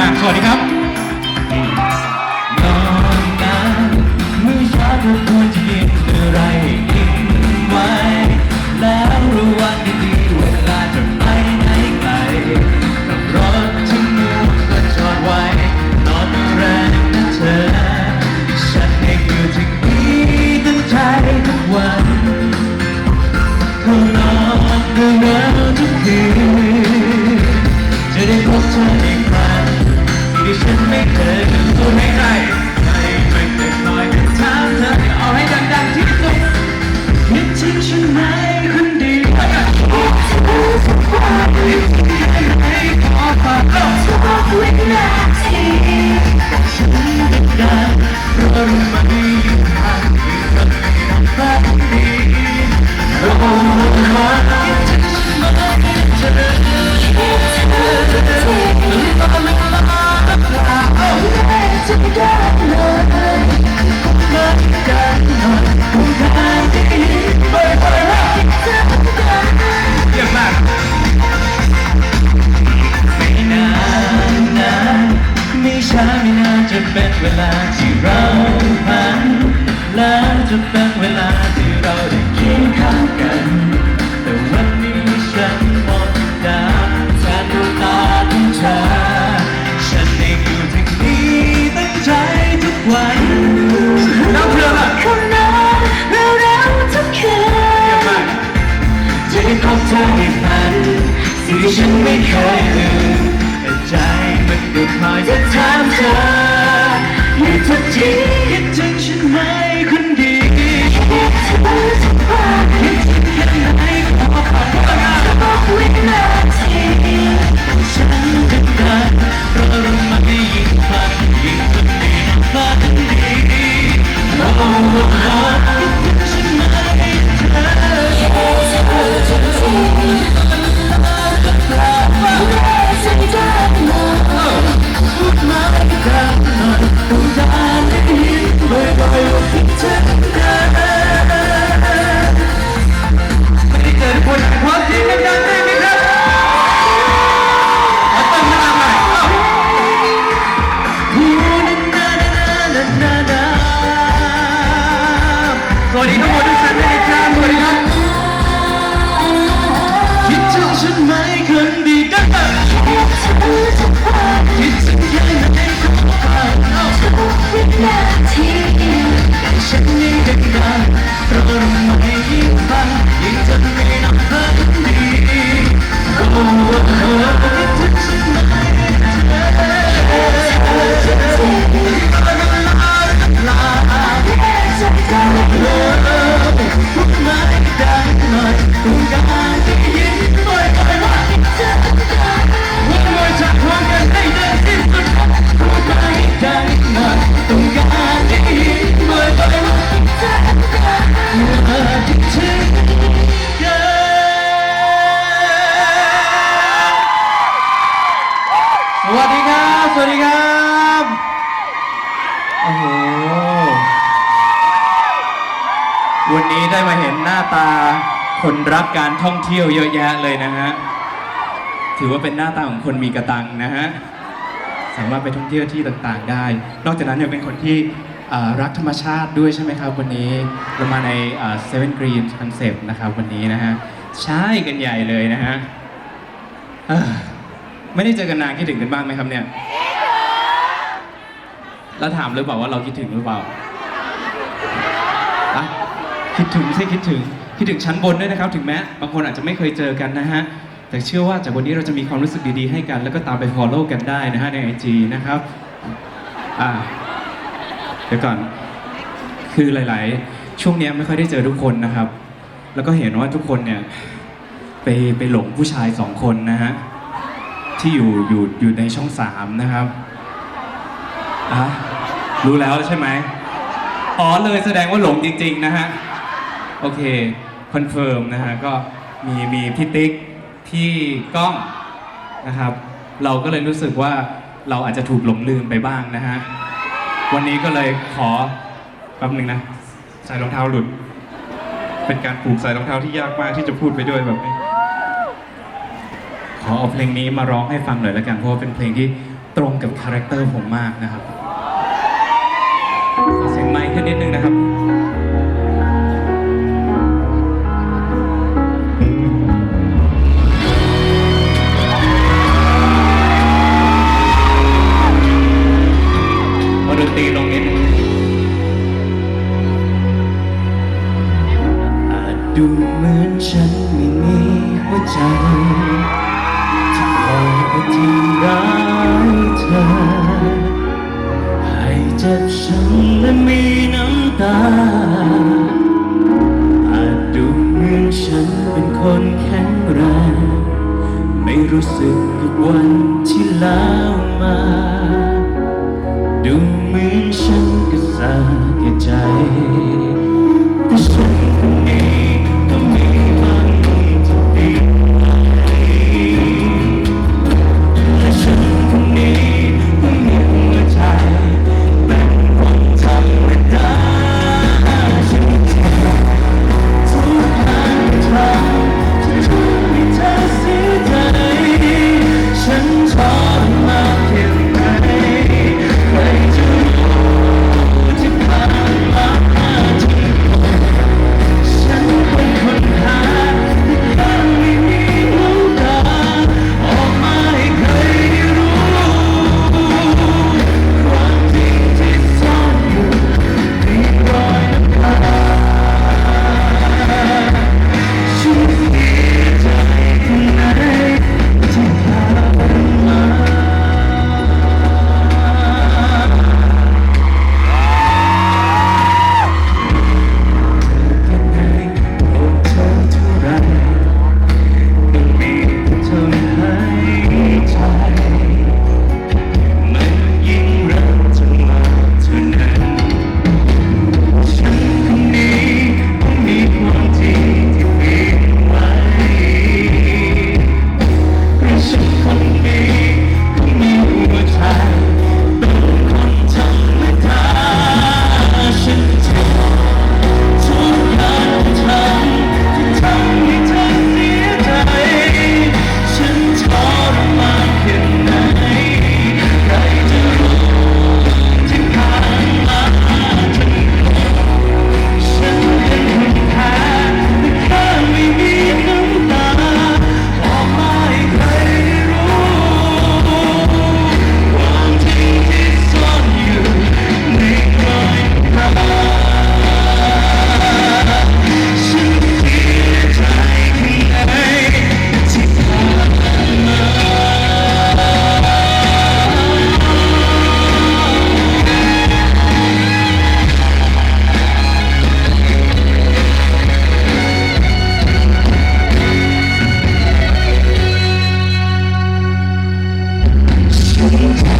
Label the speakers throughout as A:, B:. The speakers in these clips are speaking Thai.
A: มาก สวัสดีครับ เวลาที่เราพัน
B: แล้
A: ว
B: จะ
A: เป็นเวลาที่เราได้เคียงข้างกัน แต่วันนี้ฉันมองดาวแทนดวงตาของเธอฉันเองอยู่ที่นี่ตั้งใจทุกวันน้ำเพื่อนละ
B: คนนั้นเราเราทุกคืน
A: จะได้พบเธออีกครั้งสิ่งที่ฉันไม่เคยลืมแต่ใจมันก็คอยจะถามเธอ อยู่ ได้มาเห็นหน้าตาคนรักการท่องเที่ยวเยอะแยะเลยนะฮะ ถือว่าเป็นหน้าตาของคนมีกระตังนะฮะ สามารถไปท่องเที่ยวที่ต่างๆได้ นอกจากนั้นยังเป็นคนที่อ่ารักธรรมชาติด้วยใช่ไหมครับวันนี้เรามาในเซเว่นกรีนคอนเซปต์นะครับวันนี้นะฮะ ใช่กันใหญ่เลยนะฮะเอ้อไม่ได้เจอกันนานคิดถึงกันบ้างไหมครับเนี่ย แล้วถามหรือเปล่าว่าเราคิดถึงหรือเปล่า คิดถึงใช่คิดถึงคิดถึงชั้นบนด้วยนะครับ ถึงแม้บางคนอาจจะไม่เคยเจอกันนะฮะแต่เชื่อว่าจากวันนี้เราจะมีความรู้สึกดีๆให้กัน แล้วก็ตามไป follow กันได้นะฮะใน IG นะครับอ่าเดี๋ยวก่อนคือหลาย ๆ ช่วงเนี้ยไม่ค่อยได้เจอทุกคนนะครับ แล้วก็เห็นว่าทุกคนเนี่ยไปไปหลงผู้ชายสองคนนะฮะที่อยู่อยู่อยู่ในช่องสามนะครับอะรู้แล้วใช่ไหมอ๋อเลยแสดงว่าหลงจริง ๆ นะฮะ โอเคคอนเฟิร์มนะฮะก็มีมีพี่ติ๊กพี่ก้องนะครับเราก็เลยรู้สึกว่าเราอาจจะถูกหลงลืมไปบ้างนะฮะวันนี้ก็เลยขอแป๊บหนึ่งนะใส่รองเท้าหลุด
C: เป็นการปลูกใส่รองเท้าที่ยากมากที่จะพูดไปด้วยแบบนี้
A: ขอเอาเพลงนี้มาร้องให้ฟังหน่อยละกันเพราะว่าเป็นเพลงที่ตรงกับคาแรคเตอร์ผมมากนะครับขอเสียงไมค์ขึ้นนิดนึงนะครับ รู้
D: สึกกับวันที่แล้วมา ดูเหมือนฉันก็สาแก่ใจ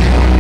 D: Thank you.